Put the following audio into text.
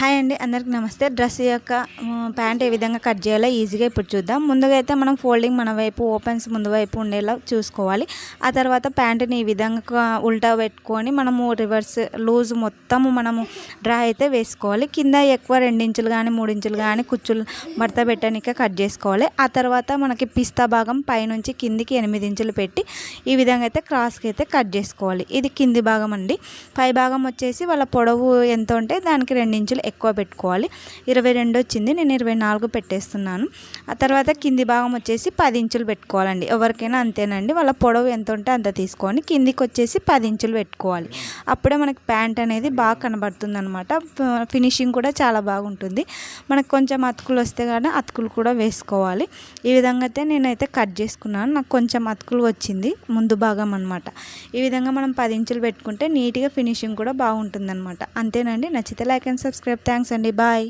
Hi అండి అందరికి నమస్తే. డ్రెస్ యొక్క ప్యాంట్ ఏ విధంగా కట్ చేయాలో ఈజీగా ఇప్పుడు చూద్దాం. ముందుగా అయితే మనం ఫోల్డింగ్ మన వైపు ఓపెన్స్ ముందు వైపు ఉండేలా చూసుకోవాలి. ఆ తర్వాత ప్యాంటుని ఈ విధంగా ఉల్టా పెట్టుకొని మనము రివర్స్ లూజ్ మొత్తము మనము డ్రా అయితే వేసుకోవాలి. కింద ఎక్కువ రెండించులు కానీ మూడించులు కానీ కుచ్చులు మడత పెట్టడానికే కట్ చేసుకోవాలి. ఆ తర్వాత మనకి పిస్తా భాగం పైనుంచి కిందికి ఎనిమిది ఇంచులు పెట్టి ఈ విధంగా అయితే క్రాస్కి అయితే కట్ చేసుకోవాలి. ఇది కింది భాగం అండి. పై భాగం వచ్చేసి వాళ్ళ పొడవు ఎంత ఉంటే దానికి రెండించులు ఎక్కువ పెట్టుకోవాలి. ఇరవై రెండు వచ్చింది నేను ఇరవై నాలుగు పెట్టేస్తున్నాను. ఆ తర్వాత కింది భాగం వచ్చేసి పది ఇంచులు పెట్టుకోవాలండి. ఎవరికైనా అంతేనండి. వాళ్ళ పొడవు ఎంత ఉంటే అంత తీసుకొని కిందికి వచ్చేసి పది ఇంచులు పెట్టుకోవాలి. అప్పుడే మనకి ప్యాంట్ అనేది బాగా కనబడుతుంది అనమాట ఫినిషింగ్ కూడా చాలా బాగుంటుంది. మనకు కొంచెం అతుకులు వస్తే కానీ అతుకులు కూడా వేసుకోవాలి. ఈ విధంగా అయితే నేనైతే కట్ చేసుకున్నాను. నాకు కొంచెం అతుకులు వచ్చింది ముందు భాగం అనమాట ఈ విధంగా మనం పది ఇంచులు పెట్టుకుంటే నీట్గా ఫినిషింగ్ కూడా బాగుంటుంది అనమాట అంతేనండి. నచ్చితే లైక్ అండ్ సబ్స్క్రైబ్ థ్యాంక్స్ అండి బాయ్